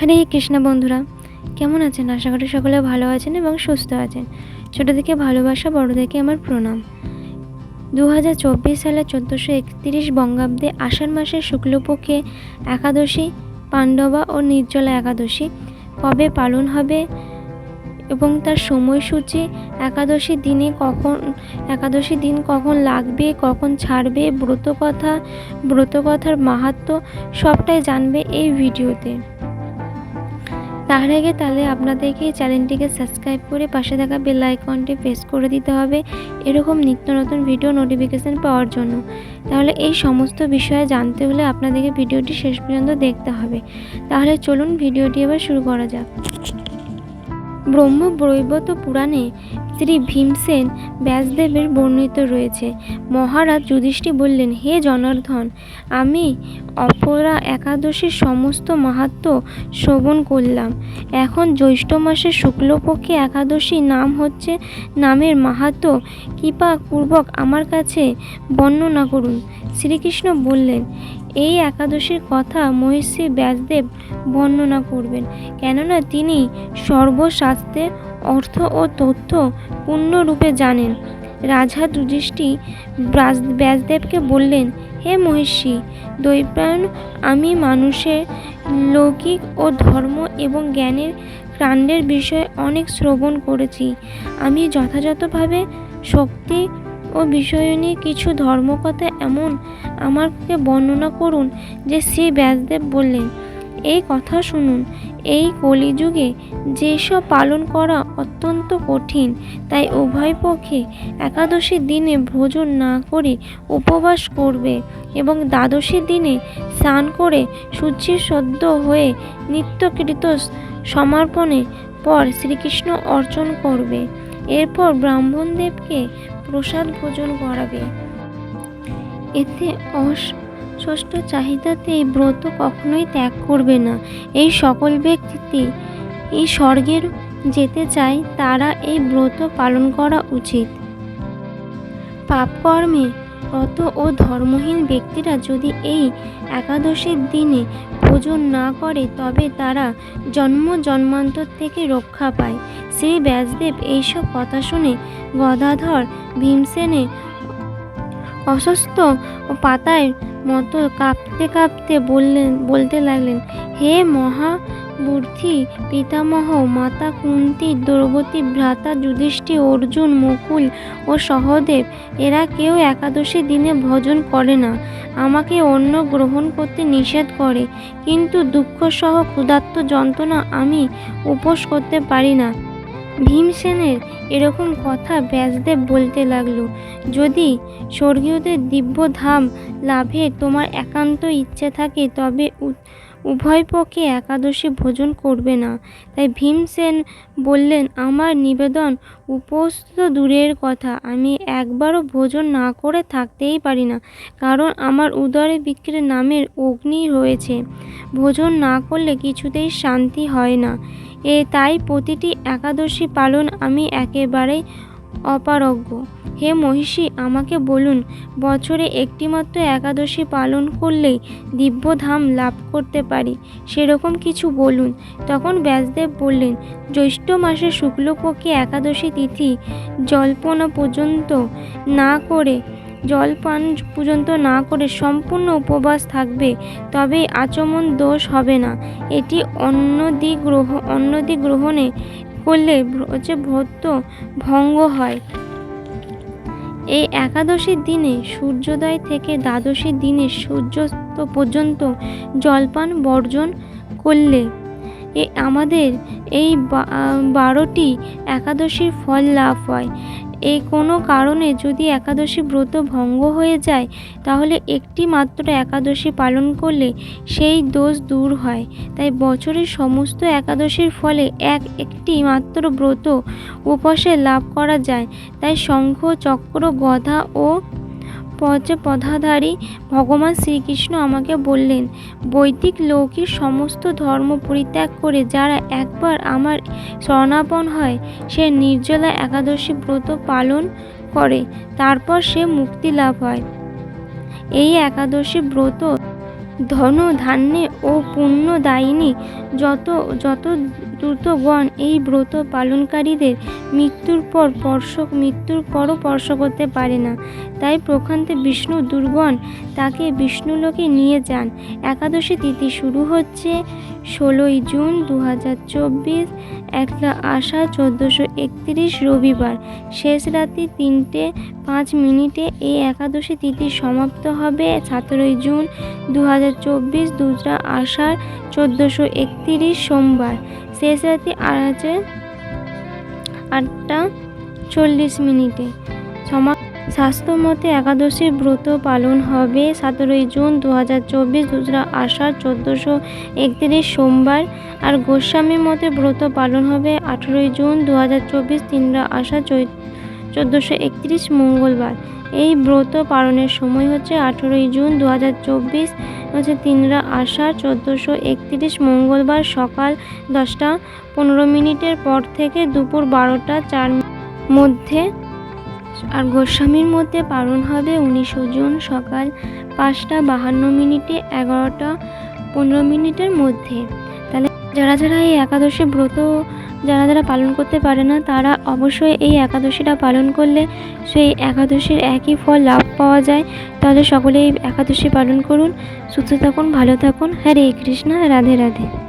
হরে কৃষ্ণ বন্ধুরা, কেমন আছেন? আশা করি সকলে ভালো আছেন এবং সুস্থ আছেন। ছোটো থেকে ভালোবাসা, বড় থেকে আমার প্রণাম। দু হাজার চব্বিশ সালের চোদ্দোশো একত্রিশ বঙ্গাব্দে আষাঢ় মাসের শুক্লপক্ষে একাদশী, পাণ্ডবা ও নির্জলা একাদশী কবে পালন হবে এবং তার সময়সূচি একাদশী দিনে কখন, একাদশী দিন কখন লাগবে, কখন ছাড়বে ব্রত ব্রতকথা, ব্রতকথার মাহাত্ম্য সবটাই জানবে এই ভিডিওতে। তার আগে তাহলে আপনাদেরকে চ্যানেলটিকে সাবস্ক্রাইব করে পাশে থাকা বেল আইকনটি প্রেস করে দিতে হবে এরকম নিত্য নতুন ভিডিও নোটিফিকেশান পাওয়ার জন্য। তাহলে এই সমস্ত বিষয়ে জানতে হলে আপনাদেরকে ভিডিওটি শেষ পর্যন্ত দেখতে হবে। তাহলে চলুন ভিডিওটি এবার শুরু করা যাক। ব্রহ্ম বৈবত পুরাণে শ্রী ভীমসেন ব্যাসদেবের বর্ণিত রয়েছে। মহারাজ যুধিষ্ঠি বললেন, হে জনার্ধন আমি অপরা একাদশীর সমস্ত মাহাত্ম্য শ্রবণ করলাম। এখন জ্যৈষ্ঠ মাসের শুক্লপক্ষে একাদশী নাম হচ্ছে, নামের মাহাত্ম্য কৃপাপূর্বক আমার কাছে বর্ণনা করুন। শ্রীকৃষ্ণ বললেন এই একাদশীর কথা মহিষী ব্যাসদেব বর্ণনা করবেন। কেননা তিনি সর্বশাস্ত্রের অর্থ ও তথ্য পূর্ণরূপে জানেন। রাজা যুধিষ্ঠি ব্যাসদেবকে বললেন, হে মহিষী দৈপায়ন আমি মানুষের লৌকিক ও ধর্ম এবং জ্ঞানের কাণ্ডের বিষয়ে অনেক শ্রবণ করেছি। আমি যথাযথভাবে শক্তি ও বিষয় নিয়ে কিছু ধর্মকথা এমন আমাকে বর্ণনা করুন যে শ্রী ব্যাসদেব বললেন, এই কথা শুনুন, এই কলিযুগে যেসব পালন করা অত্যন্ত কঠিন, তাই উভয় পক্ষে একাদশীর দিনে ভোজন না করে উপবাস করবে এবং দ্বাদশীর দিনে স্নান করে সূর্যি সদ্য হয়ে নিত্যকৃত সমর্পণে পর শ্রীকৃষ্ণ অর্চন করবে। এরপর ব্রাহ্মণদেবকে প্রসাদ ভোজন করাবে। এতে ষষ্ঠ চাহিদাতে এই ব্রত কখনোই ত্যাগ করবে না। এই সকল ব্যক্তি এই স্বর্গের যেতে চায়, তারা এই ব্রত পালন করা উচিত। পাপকর্মে রত ও ধর্মহীন ব্যক্তিরা যদি এই একাদশীর দিনে ভোজন না করে তবে তারা জন্ম জন্মান্তর থেকে রক্ষা পায়। শ্রী ব্যাসদেব এইসব কথা শুনে গদাধর ভীমসেনে অসুস্থ ও পাতায় মতো কাঁপতে কাঁপতে বললেন, বলতে লাগলেন, হে মহাবুদ্ধি পিতামহ, মাতা কুন্তি, দ্রৌপদী ভ্রাতা যুধিষ্ঠি, অর্জুন, মুকুল ও সহদেব, এরা কেউ একাদশী দিনে ভজন করে না। আমাকে অন্য গ্রহণ করতে নিষেধ করে, কিন্তু দুঃখসহ ক্ষুধার্ত যন্ত্রণা আমি উপোস করতে পারি না। ভীমসেনের এরকম কথা ব্যাসদেব বলতে লাগল। যদি স্বর্গীয়দের দিব্য ধাম লাভে তোমার একান্ত ইচ্ছে থাকে, তবে উভয় পক্ষে একাদশী ভোজন করবে না। তাই ভীমসেন বললেন, আমার নিবেদন উপস্থিত দূরের কথা। আমি একবারও ভোজন না করে থাকতেই পারি না, কারণ আমার উদরে বিক্রির নামের অগ্নি রয়েছে। ভোজন না করলে কিছুতেই শান্তি হয় না। এ তাই প্রতিটি একাদশী পালন আমি একেবারেই অপারগ্য হে মহিষী, আমাকে বলুন, বছরে একটিমাত্র একাদশী পালন করলেই দিব্যধাম লাভ করতে পারি, সেরকম কিছু বলুন। তখন ব্যাসদেব বললেন, জ্যৈষ্ঠ মাসে শুক্লপক্ষে একাদশী তিথি জল্পনা পর্যন্ত না করে, জলপান পর্যন্ত না করে সম্পূর্ণ উপবাস থাকবে তবে আচমন দোষ হবে না। এটি অন্য দিক গ্রহ অন্য দিক গ্রহণে করলে যে ব্রত ভঙ্গ হয়। এই একাদশীর দিনে সূর্যোদয় থেকে দ্বাদশীর দিনে সূর্যাস্ত পর্যন্ত জলপান বর্জন করলে এ আমাদের এই বারোটি একাদশীর ফল লাভ হয়। এই কোনো কারণে যদি একাদশী ব্রত ভঙ্গ হয়ে যায়, তাহলে একটি মাত্র একাদশী পালন করলে সেই দোষ দূর হয়। তাই বছরের সমস্ত একাদশীর ফলে এক, একটি মাত্র ব্রত উপসে লাভ করা যায়। তাই শঙ্খ, চক্র, গধা ও পচ পদাধারী ভগবান শ্রীকৃষ্ণ আমাকে বললেন, বৈদিক লৌকিক সমস্ত ধর্ম পরিত্যাগ করে যারা একবার আমার শরণাপন হয়, সে নির্জলা একাদশী ব্রত পালন করে, তারপর সে মুক্তি লাভ হয়। এই একাদশী ব্রত ধন ধান্যে ও পুণ্যদায়িনী যত যত দ্রুতগণ এই ব্রত পালনকারীদের মৃত্যুর পর স্পর্শ, মৃত্যুর পরও স্পর্শ করতে পারে না। তাই প্রখান্তে বিষ্ণু দুর্গণ তাকে বিষ্ণুলোকে নিয়ে যান। একাদশী তিথি শুরু হচ্ছে ষোলোই জুন দু হাজার চব্বিশ, একলা আষাঢ় চোদ্দোশো একত্রিশ রবিবার। শেষ রাত্রি তিনটে পাঁচ মিনিটে এই একাদশী তিথি সমাপ্ত হবে সতেরোই জুন দু হাজার চব্বিশ দুসরা আষাঢ় চোদ্দোশো একত্রিশ সোমবার। শেষ রাত্রি আছে আটটা চল্লিশ মিনিটে। সমা স্বাস্থ্যমতে একাদশীর ব্রত পালন হবে সতেরোই জুন দু হাজার চব্বিশ দোসরা আষাঢ় চোদ্দোশো একত্রিশ সোমবার। আর গোস্বামী মতে ব্রত পালন হবে আঠেরোই জুন দু হাজার চব্বিশ তিনরা আষাঢ় চোদ্দোশো একত্রিশ মঙ্গলবার। এই ব্রত পালনের সময় হচ্ছে আঠেরোই জুন দু হাজার চব্বিশ হচ্ছে তিনরা আষাঢ়, চোদ্দোশো একত্রিশ মঙ্গলবার সকাল দশটা পনেরো মিনিটের পর থেকে দুপুর বারোটা চার মধ্যে আর গোস্বামীর মধ্যে পালন হবে উনিশশো জুন সকাল পাঁচটা বাহান্ন মিনিটে এগারোটা পনেরো মিনিটের মধ্যে। যারা যারা এই একাদশী ব্রত যারা যারা পালন করতে পারে না, তারা অবশ্যই এই একাদশীটা পালন করলে সেই একাদশীর একই ফল লাভ পাওয়া যায়। তাহলে সকলে এই একাদশী পালন করুন, সুস্থ থাকুন, ভালো থাকুন। হরে কৃষ্ণ, রাধে রাধে।